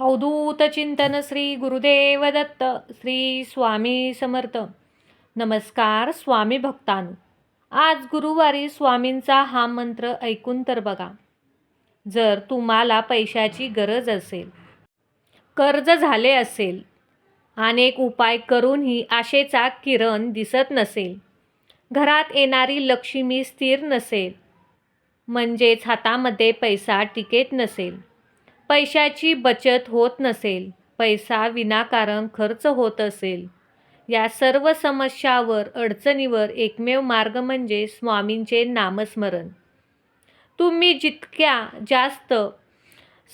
अवधूत चिंतन श्री गुरुदेव दत्त श्री स्वामी समर्थ. नमस्कार स्वामी भक्तानु. आज गुरुवारी स्वामींचा हा मंत्र ऐकून तर बघा. जर तुम्हाला पैशाची गरज असेल कर्ज झाले असेल अनेक उपाय करूनही आशेचा किरण दिसत नसेल घरात येणारी लक्ष्मी स्थिर नसेल म्हणजेच हातामध्ये पैसा टिकेत नसेल पैशाची बचत होत नसेल पैसा विनाकारण खर्च होत असेल. या सर्व समस्यावर अडचणीवर एकमेव मार्ग म्हणजे स्वामींचे नामस्मरण. तुम्ही जितक्या जास्त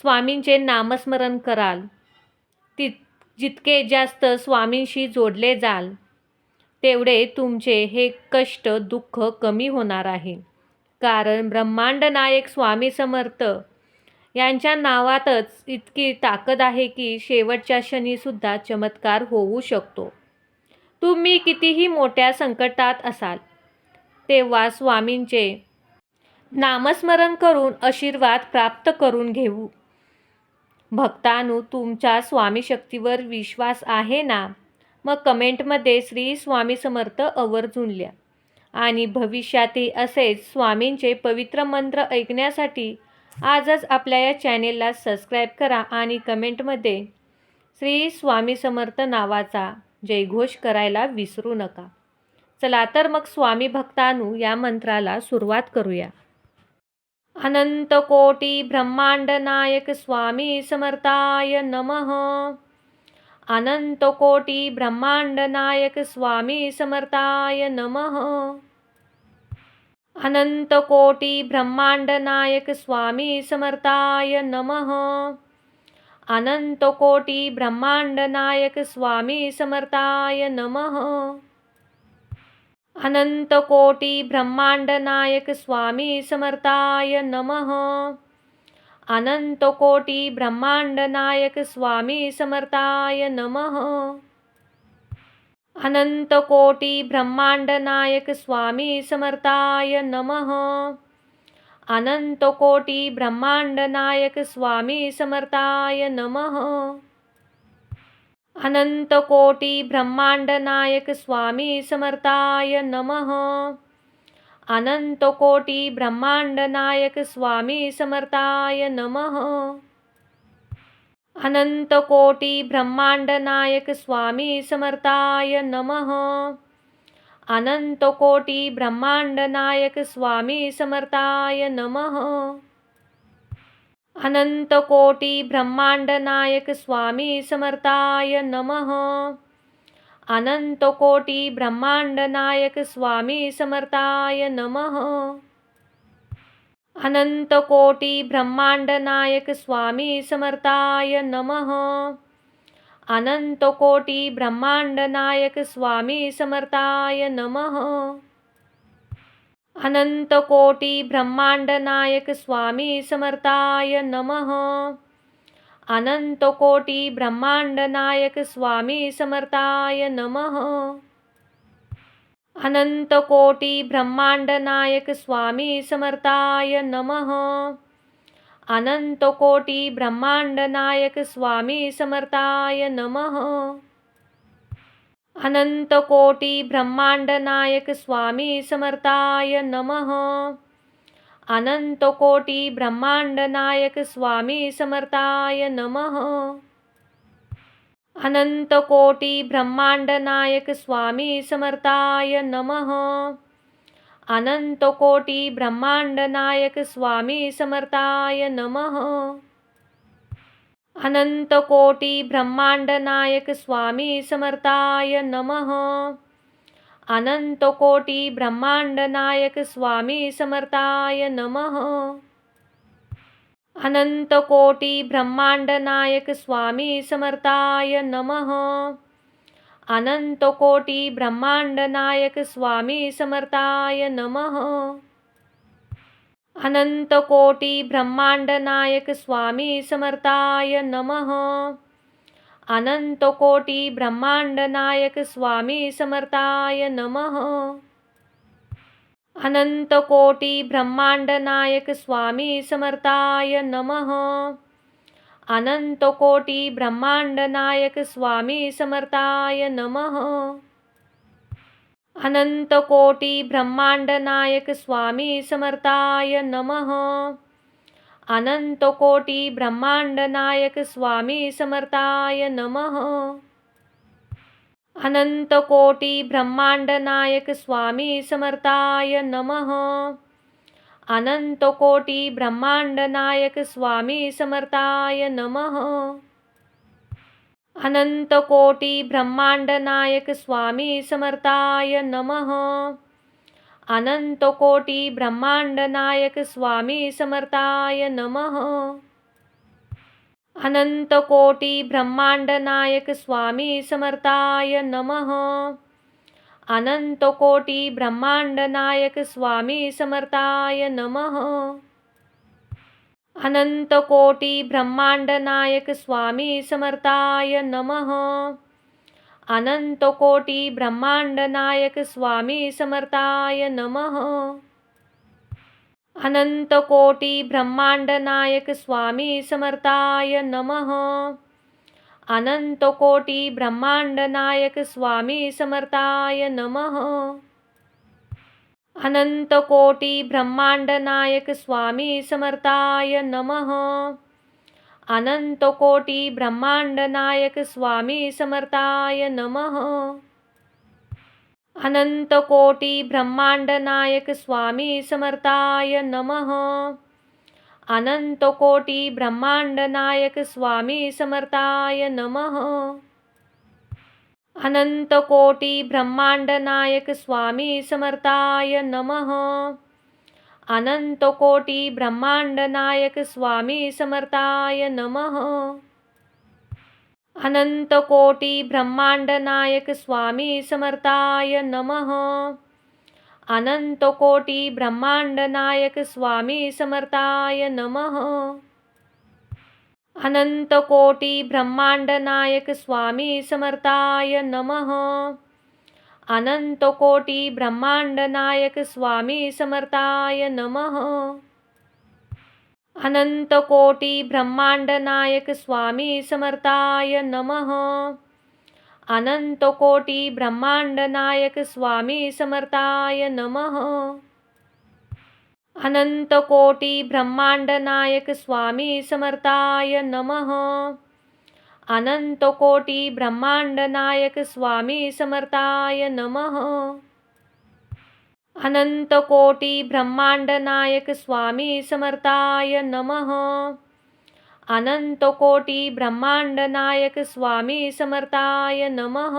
स्वामींचे नामस्मरण कराल ति जितके जास्त स्वामींशी जोडले जाल तेवढे तुमचे हे कष्ट दुःख कमी होणार आहे. कारण ब्रह्मांड नायक स्वामी समर्थ यांच्या नावातच इतकी ताकद आहे की शेवटच्या क्षणीसुद्धा चमत्कार होऊ शकतो. तुम्ही कितीही मोठ्या संकटात असाल तेव्हा स्वामींचे नामस्मरण करून आशीर्वाद प्राप्त करून घेऊ. भक्तानु तुमच्या स्वामी शक्तीवर विश्वास आहे ना? मग कमेंटमध्ये श्री स्वामी समर्थ आवर्जून लिहा. आणि भविष्यातही असेच स्वामींचे पवित्र मंत्र ऐकण्यासाठी आजच आपल्या या चॅनेलला सबस्क्राईब करा आणि कमेंटमध्ये श्री स्वामी समर्थ नावाचा जयघोष करायला विसरू नका. चला तर मग स्वामी भक्तानू या मंत्राला सुरुवात करूया. अनंत कोटी ब्रह्मांड नायक स्वामी समर्थाय नमः. अनंत कोटी ब्रह्मांड नायक स्वामी समर्थाय नमः. अनंतकोटी ब्रह्मांडनायक स्वामी समर्थाय नमः। अनंतकोटी ब्रह्मांडनायक स्वामी समर्थाय नमः। अनंतकोटी ब्रह्मांडनायक स्वामी समर्थाय नमः। अनंतकोटी ब्रह्मांडनायक स्वामी समर्थाय नमः। अनंतकोटी ब्रह्मांडनायक स्वामी समर्थाय नमः. अनंतकोटी ब्रह्मांडनायक स्वामी समर्थाय नमः. अनंतकोटी ब्रह्मांडनायक स्वामी समर्थाय नमः. अनंतकोटी ब्रह्मांडनायक स्वामी समर्थाय नमः. अनंतकोटी ब्रह्मांड नायक स्वामी समर्थाय नमः। अनंतकोटी ब्रह्मांड नायक स्वामी समर्थाय नमः। अनंतकोटी ब्रह्मांड नायक स्वामी समर्थाय नमः। अनंतकोटी ब्रह्मांड नायक स्वामी समर्थाय नमः। अनंतकोटी ब्रह्मांड नायक स्वामी समर्थाय नमः। अनंतकोटी ब्रह्मांड नायक स्वामी समर्थाय नमः। अनंतकोटी ब्रह्मांड नायक स्वामी समर्थाय नमः। अनंतकोटी ब्रह्मांड नायक स्वामी समर्थाय नमः। अनंतकोटी ब्रह्मांड नायक स्वामी समर्थाय नमः। अनंतकोटी ब्रह्मांड नायक स्वामी समर्थाय नमः। अनंतकोटी ब्रह्मांड नायक स्वामी समर्थाय नमः। अनंतकोटी ब्रह्मांड नायक स्वामी समर्थाय नमः। अनंतकोटी ब्रह्मांड नायक स्वामी समर्थाय नमः। अनंतकोटी ब्रह्मांड नायक स्वामी समर्थाय नमः। अनंतकोटी ब्रह्मांड नायक स्वामी समर्थाय नमः। अनंतकोटी ब्रह्मांड नायक स्वामी समर्थाय नमः। अनंतकोटी ब्रह्मांड नायक स्वामी समर्थाय नमः. अनंतकोटी ब्रह्मांड नायक स्वामी समर्थाय नमः. अनंतकोटी ब्रह्मांड नायक स्वामी समर्थाय नमः. अनंतकोटी ब्रह्मांड नायक स्वामी समर्थाय नमः. अनंतकोटी ब्रह्मांड नायक स्वामी समर्थाय नमः. अनंतकोटी ब्रह्मांड नायक स्वामी समर्थाय नमः. अनंतकोटी ब्रह्मांड नायक स्वामी समर्थाय नमः. अनंतकोटी ब्रह्मांड नायक स्वामी समर्थाय नमः. अनंतकोटी ब्रह्मांड नायक स्वामी समर्थाय नमः। अनंतकोटी ब्रह्मांड नायक स्वामी समर्थाय नमः। अनंतकोटी ब्रह्मांड नायक स्वामी समर्थाय नमः। अनंतकोटी ब्रह्मांड नायक स्वामी समर्थाय नमः। अनंतकोटी ब्रह्मांड नायक स्वामी समर्थाय नमः. अनंतकोटी ब्रह्मांड नायक स्वामी समर्थाय नमः. अनंतकोटी ब्रह्मांड नायक स्वामी समर्थाय नमः. अनंतकोटी ब्रह्मांड नायक स्वामी समर्थाय नमः. अनंतकोटी ब्रह्मांड नायक स्वामी समर्थाय नमः। अनंतकोटी ब्रह्मांड नायक स्वामी समर्थाय नमः। अनंतकोटी ब्रह्मांड नायक स्वामी समर्थाय नमः। अनंतकोटी ब्रह्मांड नायक स्वामी समर्थाय नमः। अनंतकोटी ब्रह्मांड नायक स्वामी समर्थाय नमः। अनंतकोटी ब्रह्मांड नायक स्वामी समर्थाय नमः। अनंतकोटी ब्रह्मांड नायक स्वामी समर्थाय नमः। अनंतकोटी ब्रह्मांड नायक स्वामी समर्थाय नमः। अनंतकोटी ब्रह्मांड नायक स्वामी समर्थाय नमः। अनंतकोटी ब्रह्मांड नायक स्वामी समर्थाय नमः। अनंतकोटी ब्रह्मांड नायक स्वामी समर्थाय नमः। अनंतकोटी ब्रह्मांड नायक स्वामी समर्थाय नमः। अनंतकोटी ब्रह्मांड नायक स्वामी समर्थाय नमः। अनंतकोटी ब्रह्मांड नायक स्वामी समर्थाय नमः। अनंतकोटी ब्रह्मांड नायक स्वामी समर्थाय नमः। अनंतकोटी ब्रह्मांड नायक स्वामी समर्थाय नमः। अनंतकोटी ब्रह्मांड नायक स्वामी समर्थाय नमः। अनंतकोटी ब्रह्मांड नायक स्वामी समर्थाय नमः।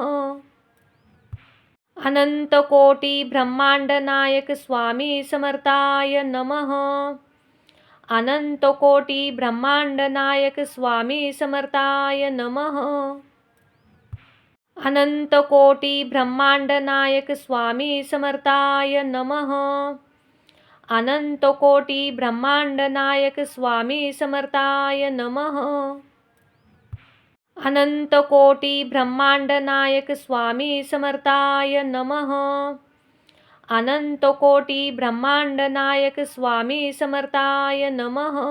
अनंतकोटी ब्रह्मांड नायक स्वामी समर्थाय नमः। अनंतकोटी ब्रह्मांड नायक स्वामी समर्थाय नमः। अनंतकोटी ब्रह्मांड नायक स्वामी समर्थाय नमः। अनंतकोटी ब्रह्मांड नायक स्वामी समर्थाय नमः। अनंतकोटी ब्रह्मांड नायक स्वामी समर्थाय नमः। अनंतकोटी ब्रह्मांड नायक स्वामी समर्थाय नमः।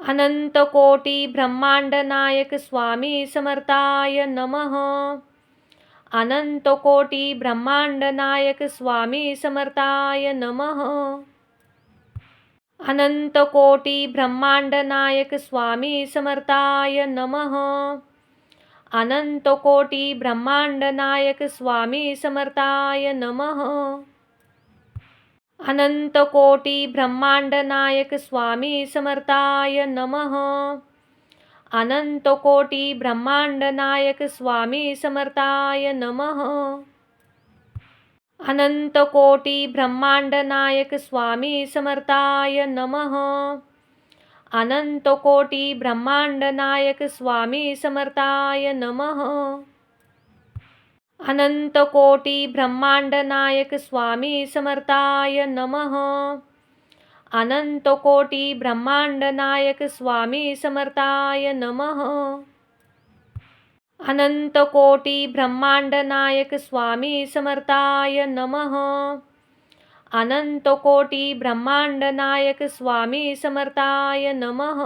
अनंतकोटी ब्रह्मांड नायक स्वामी समर्थाय नमः। अनंतकोटी ब्रह्मांड नायक स्वामी समर्थाय नमः। अनंतकोटी ब्रह्मांड नायक स्वामी समर्थाय नमः। अनंतकोटी ब्रह्मांड नायक स्वामी समर्थाय नमः। अनंतकोटी ब्रह्मांड नायक स्वामी समर्थाय नमः. अनंतकोटी ब्रह्मांड नायक स्वामी समर्थाय नमः. अनंतकोटी ब्रह्मांड नायक स्वामी समर्थाय नमः. अनंतकोटी ब्रह्मांड नायक स्वामी समर्थाय नमः. अनंतकोटी ब्रह्मांड नायक स्वामी समर्थाय नमः। अनंतकोटी ब्रह्मांड नायक स्वामी समर्थाय नमः। अनंतकोटी ब्रह्मांड नायक स्वामी समर्थाय नमः। अनंतकोटी ब्रह्मांड नायक स्वामी समर्थाय नमः।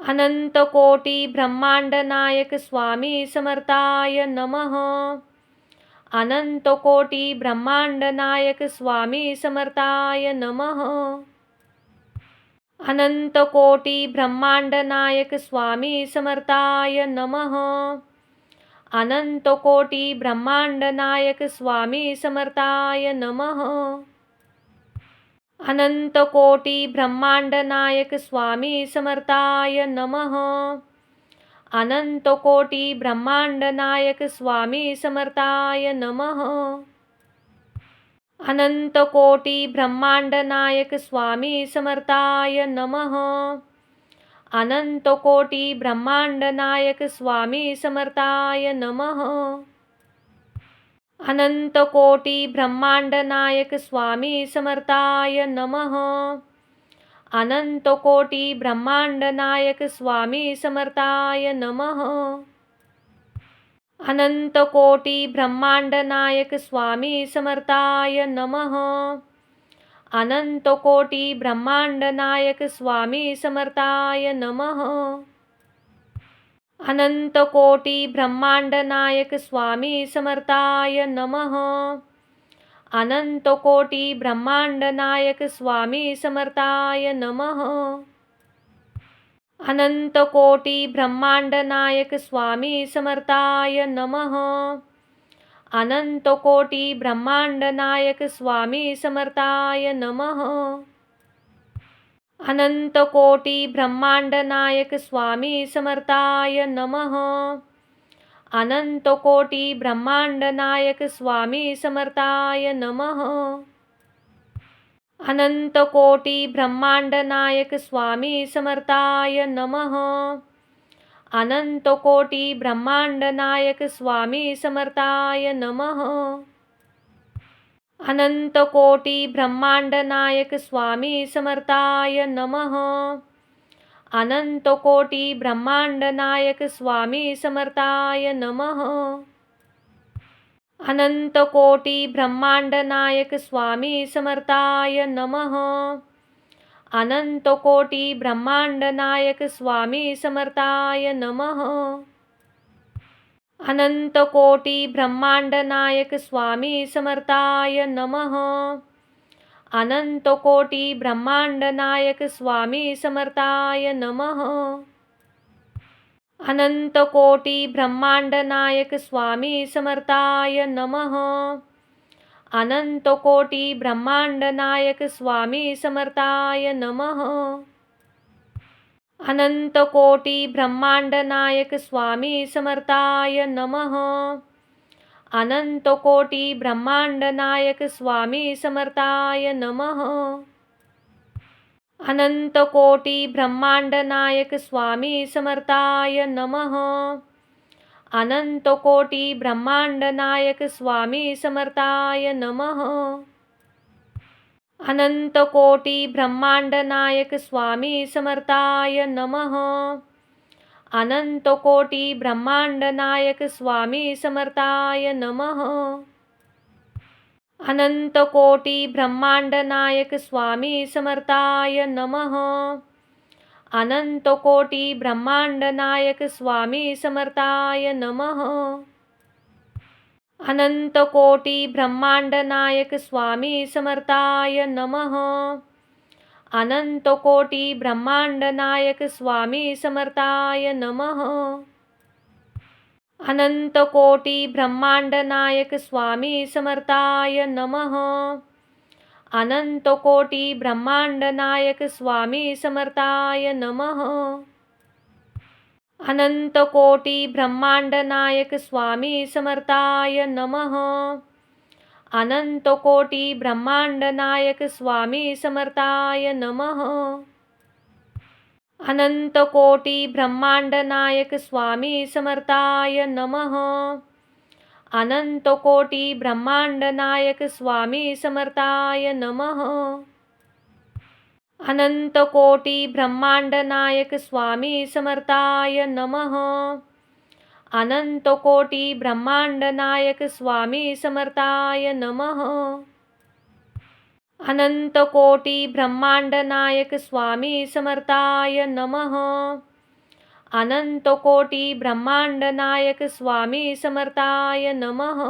अनंतकोटी ब्रह्मांड नायक स्वामी समर्थाय नमः। अनंतकोटी ब्रह्मांड नायक स्वामी समर्थाय नमः। अनंतकोटी ब्रह्मांड नायक स्वामी समर्थाय नमः। अनंतकोटी ब्रह्मांड नायक स्वामी समर्थाय नमः। अनंतकोटी ब्रह्मांड नायक स्वामी समर्थाय नमः। अनंतकोटी ब्रह्मांड नायक स्वामी समर्थाय नमः। अनंतकोटी ब्रह्मांड नायक स्वामी समर्थाय नमः। अनंतकोटी ब्रह्मांड नायक स्वामी समर्थाय नमः। अनंतकोटी ब्रह्मांड नायक स्वामी समर्थाय नमः। अनंतकोटी ब्रह्मांड नायक स्वामी समर्थाय नमः। अनंतकोटी ब्रह्मांड नायक स्वामी समर्थाय नमः। अनंतकोटी ब्रह्मांड नायक स्वामी समर्थाय नमः। अनंतकोटी ब्रह्मांड नायक स्वामी समर्थाय नमः। अनंतकोटी ब्रह्मांड नायक स्वामी समर्थाय नमः। अनंतकोटी ब्रह्मांड नायक स्वामी समर्थाय नमः। अनंतकोटी ब्रह्मांड नायक स्वामी समर्थाय नमः। अनंतकोटी ब्रह्मांड नायक स्वामी समर्थाय नमः। अनंतकोटी ब्रह्मांड नायक स्वामी समर्थाय नमः। अनंतकोटी ब्रह्मांड नायक स्वामी समर्थाय नमः। अनंतकोटी ब्रह्मांड नायक स्वामी समर्थाय नमः। अनंतकोटी ब्रह्मांड नायक स्वामी समर्थाय नमः. अनंतकोटी ब्रह्मांड नायक स्वामी समर्थाय नमः. अनंतकोटी ब्रह्मांड नायक स्वामी समर्थाय नमः. अनंतकोटी ब्रह्मांड नायक स्वामी समर्थाय नमः. अनंतकोटी ब्रह्मांड नायक स्वामी समर्थाय नमः। अनंतकोटी ब्रह्मांड नायक स्वामी समर्थाय नमः। अनंतकोटी ब्रह्मांड नायक स्वामी समर्थाय नमः। अनंतकोटी ब्रह्मांड नायक स्वामी समर्थाय नमः। अनंतकोटी ब्रह्मांड नायक स्वामी समर्थाय नमः। अनंतकोटी ब्रह्मांड नायक स्वामी समर्थाय नमः। अनंतकोटी ब्रह्मांड नायक स्वामी समर्थाय नमः। अनंतकोटी ब्रह्मांड नायक स्वामी समर्थाय नमः। अनंतकोटी ब्रह्मांड नायक स्वामी समर्थाय नमः। अनंतकोटी ब्रह्मांड नायक स्वामी समर्थाय नमः। अनंतकोटी ब्रह्मांड नायक स्वामी समर्थाय नमः। अनंतकोटी ब्रह्मांड नायक स्वामी समर्थाय नमः। अनंतकोटी ब्रह्मांड नायक स्वामी समर्थाय नमः। अनंतकोटी ब्रह्मांड नायक स्वामी समर्थाय नमः। अनंतकोटी ब्रह्मांड नायक स्वामी समर्थाय नमः। अनंतकोटी ब्रह्मांड नायक स्वामी समर्थाय नमः। अनंतकोटी ब्रह्मांड नायक स्वामी समर्थाय नमः। अनंतकोटी ब्रह्मांड नायक स्वामी समर्थाय नमः। अनंतकोटी ब्रह्मांड नायक स्वामी समर्थाय नमः। अनंतकोटी ब्रह्मांड नायक स्वामी समर्थाय नमः। अनंतकोटी ब्रह्मांड नायक स्वामी समर्थाय नमः। अनंतकोटी ब्रह्मांड नायक स्वामी समर्थाय नमः। अनंतकोटी ब्रह्मांड नायक स्वामी समर्थाय नमः। अनंतकोटी ब्रह्मांड नायक स्वामी समर्थाय नमः।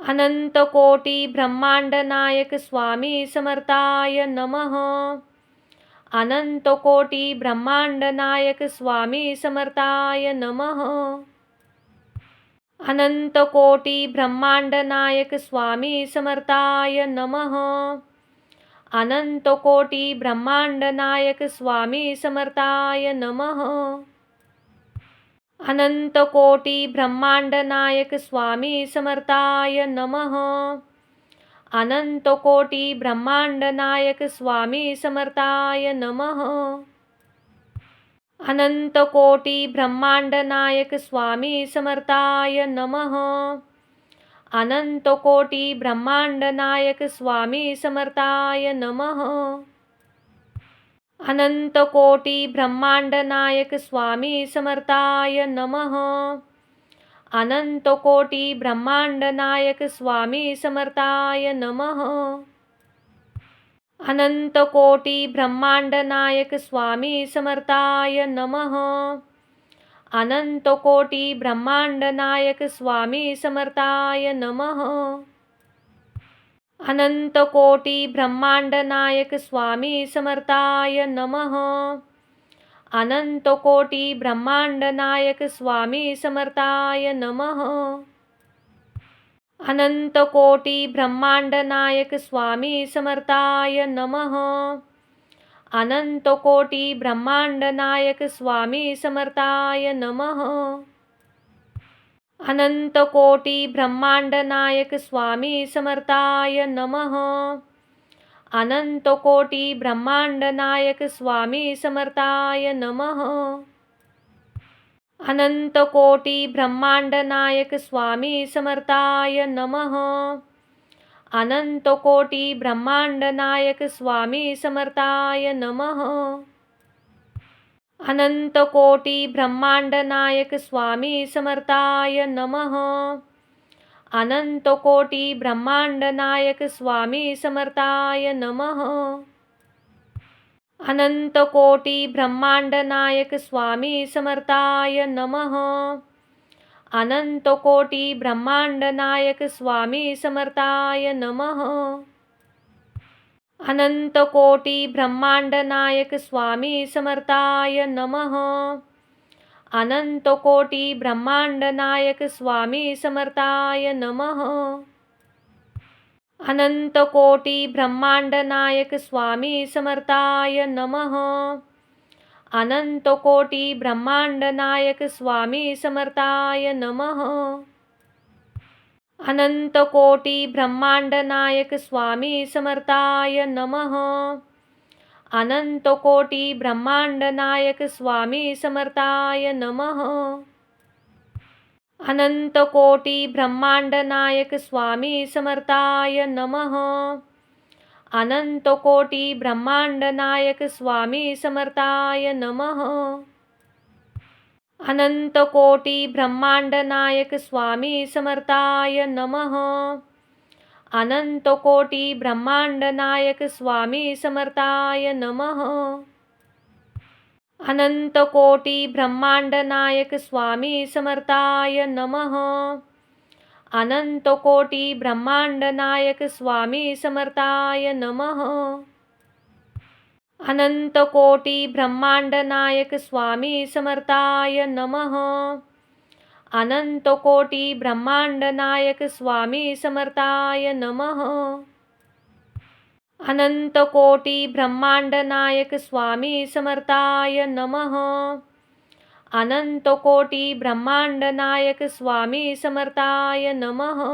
अनंतकोटी ब्रह्मांड नायक स्वामी समर्थाय नमः। अनंतकोटी ब्रह्मांड नायक स्वामी समर्थाय नमः। अनंतकोटी ब्रह्मांड नायक स्वामी समर्थाय नमः। अनंतकोटी ब्रह्मांड नायक स्वामी समर्थाय नमः। अनंतकोटी ब्रह्मांड नायक स्वामी समर्थाय नमः। अनंतकोटी ब्रह्मांड नायक स्वामी समर्थाय नमः। अनंतकोटी ब्रह्मांड नायक स्वामी समर्थाय नमः। अनंतकोटी ब्रह्मांड नायक स्वामी समर्थाय नमः। अनंतकोटी ब्रह्मांड नायक स्वामी समर्थाय नमः। अनंतकोटी ब्रह्मांड नायक स्वामी समर्थाय नमः। अनंतकोटी ब्रह्मांड नायक स्वामी समर्थाय नमः। अनंतकोटी ब्रह्मांड नायक स्वामी समर्थाय नमः। अनंतकोटी ब्रह्मांड नायक स्वामी समर्थाय नमः. अनंतकोटी ब्रह्मांड नायक स्वामी समर्थाय नमः. अनंतकोटी ब्रह्मांड नायक स्वामी समर्थाय नमः. अनंतकोटी ब्रह्मांड नायक स्वामी समर्थाय नमः. अनंतकोटी ब्रह्मांड नायक स्वामी समर्थाय नमः। अनंतकोटी ब्रह्मांड नायक स्वामी समर्थाय नमः। अनंतकोटी ब्रह्मांड नायक स्वामी समर्थाय नमः। अनंतकोटी ब्रह्मांड नायक स्वामी समर्थाय नमः। अनंतकोटी ब्रह्मांड नायक स्वामी समर्थाय नमः। अनंतकोटी ब्रह्मांड नायक स्वामी समर्थाय नमः। अनंतकोटी ब्रह्मांड नायक स्वामी समर्थाय नमः। अनंतकोटी ब्रह्मांड नायक स्वामी समर्थाय नमः। अनंतकोटी ब्रह्मांड नायक स्वामी समर्थाय नमः। अनंतकोटी ब्रह्मांड नायक स्वामी समर्थाय नमः। अनंतकोटी ब्रह्मांड नायक स्वामी समर्थाय नमः। अनंतकोटी ब्रह्मांड नायक स्वामी समर्थाय नमः। अनंतकोटी ब्रह्मांड नायक स्वामी समर्थाय नमः. अनंतकोटी ब्रह्मांड नायक स्वामी समर्थाय नमः. अनंतकोटी ब्रह्मांड नायक स्वामी समर्थाय नमः. अनंतकोटी ब्रह्मांड नायक स्वामी समर्थाय नमः. अनंतकोटी ब्रह्मांड नायक स्वामी समर्थाय नमः। अनंतकोटी ब्रह्मांड नायक स्वामी समर्थाय नमः। अनंतकोटी ब्रह्मांड नायक स्वामी समर्थाय नमः। अनंतकोटी ब्रह्मांड नायक स्वामी समर्थाय नमः। अनंतकोटी ब्रह्मांड नायक स्वामी समर्थाय नमः। अनंतकोटी ब्रह्मांड नायक स्वामी समर्थाय नमः। अनंतकोटी ब्रह्मांड नायक स्वामी समर्थाय नमः। अनंतकोटी ब्रह्मांड नायक स्वामी समर्थाय नमः।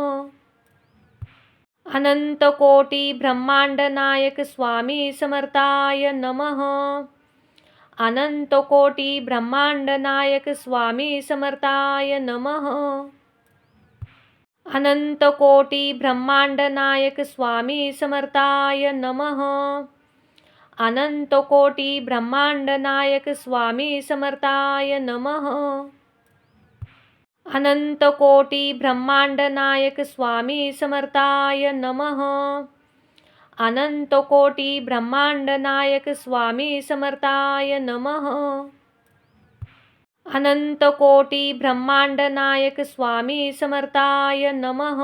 अनंतकोटी ब्रह्मांड नायक स्वामी समर्थाय नमः। अनंतकोटी ब्रह्मांड नायक स्वामी समर्थाय नमः। अनंतकोटी ब्रह्मांड नायक स्वामी समर्थाय नमः। अनंतकोटी ब्रह्मांड नायक स्वामी समर्थाय नमः। अनंतकोटी ब्रह्मांडनायक स्वामी समर्थाय नमः। अनंतकोटी ब्रह्मांडनायक स्वामी समर्थाय नमः। अनंतकोटी ब्रह्मांडनायक स्वामी समर्थाय नमः।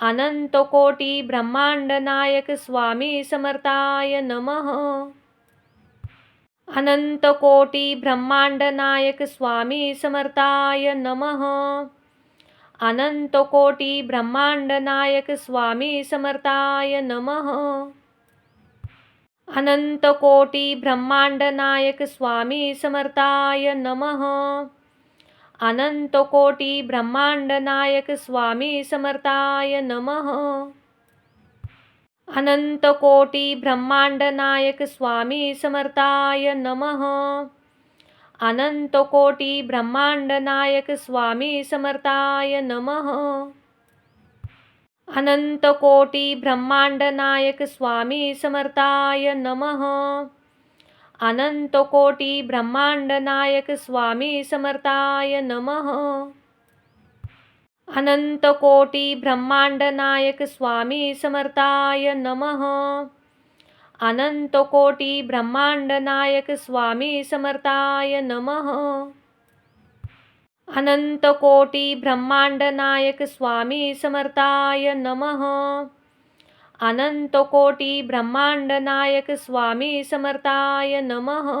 अनंतकोटी ब्रह्मांडनायक स्वामी समर्थाय नमः। अनंतकोटी ब्रह्मांडनायक स्वामी समर्थाय नमः। अनंतकोटी ब्रह्मांडनायक स्वामी समर्थाय नमः। अनंतकोटी ब्रह्मांडनायक स्वामी समर्थाय नमः। अनंतकोटी ब्रह्मांडनायक स्वामी समर्थाय नमः। अनंतकोटी ब्रह्मांडनायक स्वामी समर्थाय नमः। अनंतकोटी ब्रह्मांडनायक स्वामी समर्थाय नमः। अनंतकोटी ब्रह्मांडनायक स्वामी समर्थाय नमः। अनंतकोटी ब्रह्मांडनायक स्वामी समर्थाय नमः। अनंतकोटी ब्रह्मांडनायक स्वामी समर्थाय नमः। अनंतकोटी ब्रह्मांडनायक स्वामी समर्थाय नमः। अनंतकोटी ब्रह्मांडनायक स्वामी समर्थाय नमः। अनंतकोटी ब्रह्मांडनायक स्वामी समर्थाय नमः।